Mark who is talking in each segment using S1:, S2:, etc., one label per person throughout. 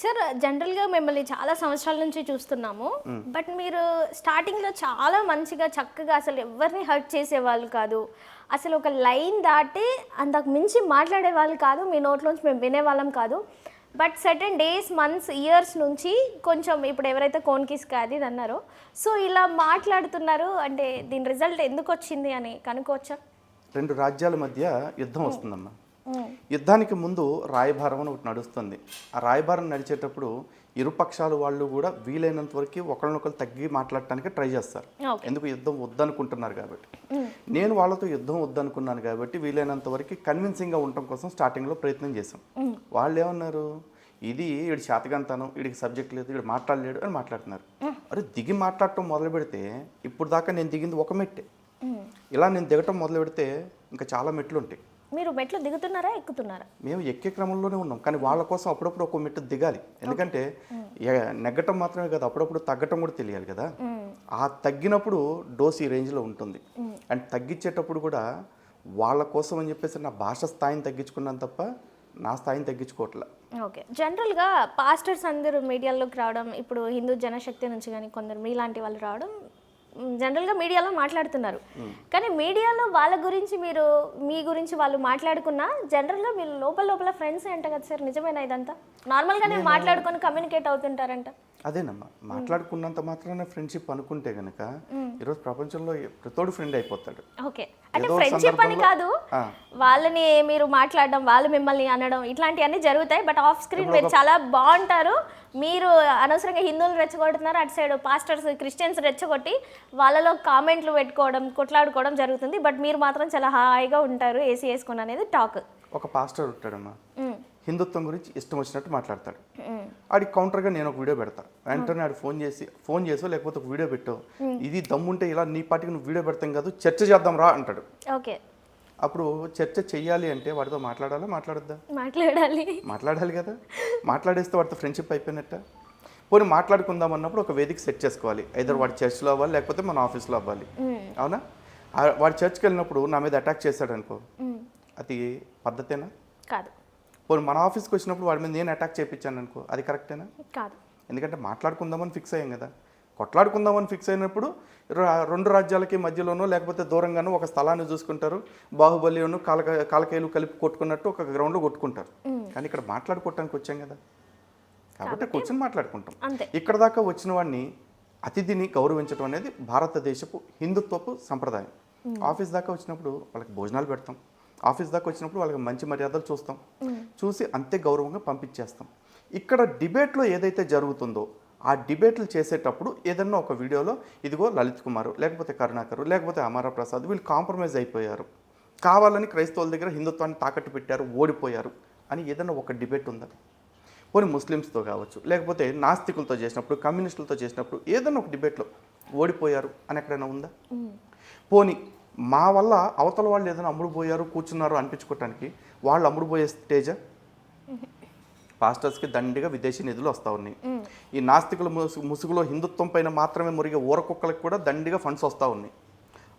S1: Sir జనరల్గా మిమ్మల్ని చాలా సంవత్సరాల నుంచి చూస్తున్నాము. బట్ మీరు స్టార్టింగ్లో చాలా మంచిగా చక్కగా అసలు ఎవరిని హర్ట్ చేసేవాళ్ళు కాదు. అసలు ఒక లైన్ దాటి అంతకు మించి మాట్లాడే వాళ్ళు కాదు. మీ నోట్లోంచి మేము వినేవాళ్ళం కాదు. But certain days months years నుంచి కొంచెం ఇప్పుడు ఎవరైతే కోన్కిస్ కాదు ఇది అన్నారో సో ఇలా మాట్లాడుతున్నారు. అంటే దీని రిజల్ట్ ఎందుకు వచ్చింది అని కనుక్కోవచ్చా?
S2: రెండు రాజ్యాల మధ్య యుద్ధం వస్తుందమ్మా. యుద్ధానికి ముందు రాయబారం అని ఒకటి నడుస్తుంది. ఆ రాయబారం నడిచేటప్పుడు ఇరు పక్షాల వాళ్ళు కూడా వీలైనంత వరకు ఒకరినొకరు తగ్గి మాట్లాడటానికి ట్రై చేస్తారు. ఎందుకు యుద్ధం వద్దనుకుంటున్నారు కాబట్టి? నేను వాళ్ళతో యుద్ధం వద్దనుకున్నాను కాబట్టి వీలైనంత వరకు కన్విన్సింగ్గా ఉండటం కోసం స్టార్టింగ్లో ప్రయత్నం చేశాం. వాళ్ళు ఏమన్నారు? ఇది వీడి శాతకంతాను వీడికి సబ్జెక్ట్ లేదు వీడు మాట్లాడలేడు అని మాట్లాడుతున్నారు. అరే దిగి మాట్లాడటం మొదలు పెడితే ఇప్పుడు దాకా నేను దిగింది ఒక మెట్టే. ఇలా నేను దిగటం మొదలు పెడితే ఇంకా చాలా మెట్లు ఉంటాయి.
S1: మీరు మెట్లు దిగుతున్నారా ఎక్కుతున్నారా?
S2: మేము ఎక్కే క్రమంలోనే ఉన్నాం. కానీ వాళ్ళ కోసం అప్పుడప్పుడు ఒక మెట్టు దిగాలి. ఎందుకంటే నెగ్గటం మాత్రమే కదా అప్పుడప్పుడు తగ్గటం కూడా తెలియాలి కదా. ఆ తగ్గినప్పుడు డోస్ ఈ రేంజ్లో ఉంటుంది. అండ్ తగ్గించేటప్పుడు కూడా వాళ్ళ కోసం అని చెప్పేసి నా భాష స్థాయిని తగ్గించుకున్నాను తప్ప నా స్థాయిని తగ్గించుకోవట్లే.
S1: ఓకే. జనరల్గా పాస్టర్స్ అందరూ మీడియాలోకి రావడం ఇప్పుడు హిందూ జనశక్తి నుంచి కానీ కొందరు మీలాంటి వాళ్ళు రావడం జనరల్గా మీడియాలో మాట్లాడుతున్నారు. కానీ మీడియాలో వాళ్ళ గురించి మీరు మీ గురించి వాళ్ళు మాట్లాడుకున్నా జనరల్గా మీరు లోపల లోపల ఫ్రెండ్స్ అంట కదా సార్ నిజమేనా ఇదంతా? నార్మల్గానే మాట్లాడుకొని కమ్యూనికేట్ అవుతుంటారంట.
S2: అదేనమ్మా మాట్లాడుకున్నంత మాత్రాన ఫ్రెండ్షిప్ అనుకుంటే గనక ఈరోజు ప్రపంచంలో ప్రతోడు ఫ్రెండ్ అయిపోతాడు.
S1: ఓకే. అంటే ఫ్రెండ్షిప్ అని కాదు. వాళ్ళని మీరు మాట్లాడడం వాళ్ళు మిమ్మల్ని అనడం ఇట్లాంటివన్నీ జరుగుతాయి. బట్ ఆఫ్ స్క్రీన్ మీరు చాలా బాగుంటారు. మీరు అనవసరంగా హిందువులు రెచ్చగొడుతున్నారు. అటు సైడ్ పాస్టర్స్ క్రిస్టియన్స్ రెచ్చగొట్టి వాళ్ళలో కామెంట్లు పెట్టుకోవడం కొట్లాడుకోవడం జరుగుతుంది. బట్ మీరు మాత్రం చాలా హాయిగా ఉంటారు. ఏసీ వేసుకుని అనేది టాక్.
S2: ఒక పాస్టర్ ఉంటాడమ్మా. హిందుత్వం గురించి ఇష్టం వచ్చినట్టు మాట్లాడతాడు. ఆడికి కౌంటర్గా నేను ఒక వీడియో పెడతా. వెంటనే ఆడు ఫోన్ చేసి ఫోన్ చేసో లేకపోతే ఒక వీడియో పెట్టో. ఇది దమ్ముంటే ఇలా నీ పాటికి నువ్వు వీడియో పెడతాం కాదు చర్చ చేద్దాం రా అంటాడు.
S1: ఓకే.
S2: అప్పుడు చర్చ చెయ్యాలి అంటే వాడితో మాట్లాడాలా మాట్లాడద్దా?
S1: మాట్లాడాలి.
S2: మాట్లాడాలి కదా. మాట్లాడేస్తే వాడితో ఫ్రెండ్షిప్ అయిపోయినట్ట. పోనీ మాట్లాడుకుందాం అన్నప్పుడు ఒక వేదిక సెట్ చేసుకోవాలి. ఐదర్ వాడి చర్చ్లో అవ్వాలి లేకపోతే మన ఆఫీస్లో అవ్వాలి. అవునా? వాడి చర్చ్కి వెళ్ళినప్పుడు నా మీద అటాక్ చేశాడు అనుకో అది పద్ధతేనా?
S1: కాదు.
S2: పోనీ మన ఆఫీస్కి వచ్చినప్పుడు వాడి మీద నేను అటాక్ చేయించాను అనుకో అది కరెక్టేనా
S1: కాదు.
S2: ఎందుకంటే మాట్లాడుకుందామని ఫిక్స్ అయ్యాం కదా. కొట్లాడుకుందామని ఫిక్స్ అయినప్పుడు రెండు రాజ్యాలకి మధ్యలోనో లేకపోతే దూరంగానో ఒక స్థలాన్ని చూసుకుంటారు. బాహుబలిను కాలక కాలకాయలు కలిపి కొట్టుకున్నట్టు ఒక గ్రౌండ్లో కొట్టుకుంటారు. కానీ ఇక్కడ మాట్లాడుకోవటానికి వచ్చాం కదా. కాబట్టి కూర్చొని మాట్లాడుకుంటాం. ఇక్కడ దాకా వచ్చిన వాడిని అతిథిని గౌరవించడం అనేది భారతదేశపు హిందుత్వపు సంప్రదాయం. ఆఫీస్ దాకా వచ్చినప్పుడు వాళ్ళకి భోజనాలు పెడతాం. ఆఫీస్ దాకా వచ్చినప్పుడు వాళ్ళకి మంచి మర్యాదలు చూస్తాం. చూసి అంతే గౌరవంగా పంపించేస్తాం. ఇక్కడ డిబేట్లో ఏదైతే జరుగుతుందో ఆ డిబేట్లు చేసేటప్పుడు ఏదన్నా ఒక వీడియోలో ఇదిగో లలిత్ కుమార్ లేకపోతే కరుణాకర్ లేకపోతే అమర ప్రసాద్ వీళ్ళు కాంప్రమైజ్ అయిపోయారు. కావాలని క్రైస్తవుల దగ్గర హిందుత్వాన్ని తాకట్టు పెట్టారు ఓడిపోయారు అని ఏదన్నా ఒక డిబేట్ ఉందా? పోనీ ముస్లిమ్స్తో కావచ్చు లేకపోతే నాస్తికులతో చేసినప్పుడు కమ్యూనిస్టులతో చేసినప్పుడు ఏదైనా ఒక డిబేట్లో ఓడిపోయారు అని ఎక్కడైనా ఉందా? పోనీ మా వల్ల అవతల వాళ్ళు ఏదైనా అమ్ముడుపోయారు కూర్చున్నారు అనిపించుకోవటానికి వాళ్ళు అమ్ముడుపోయే స్టేజా? పాస్టర్స్కి దండిగా విదేశీ నిధులు వస్తూ ఉన్నాయి. ఈ నాస్తికుల ముసు- ముసుగులో హిందుత్వం పైన మాత్రమే మురిగే ఊరకుక్కలకు కూడా దండిగా ఫండ్స్ వస్తూ ఉన్నాయి.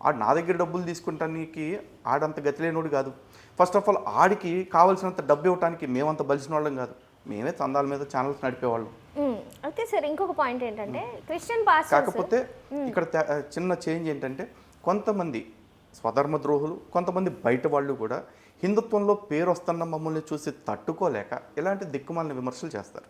S2: ఆడు నా దగ్గర డబ్బులు తీసుకుంటానికి ఆడంత గతి లేనోడు కాదు. ఫస్ట్ ఆఫ్ ఆల్ ఆడికి కావాల్సినంత డబ్బు ఇవ్వడానికి మేమంత బలిసిన వాళ్ళం కాదు. మేమే చందాల మీద ఛానల్స్ నడిపేవాళ్ళం.
S1: అయితే సార్ ఇంకొక పాయింట్ ఏంటంటే క్రిస్టియన్
S2: కాకపోతే ఇక్కడ చిన్న చేంజ్ ఏంటంటే కొంతమంది స్వధర్మ ద్రోహులు కొంతమంది బయట వాళ్ళు కూడా హిందుత్వంలో పేరు వస్తున్న మమ్మల్ని చూసి తట్టుకోలేక ఇలాంటి దిక్కుమాలిన విమర్శలు చేస్తారు.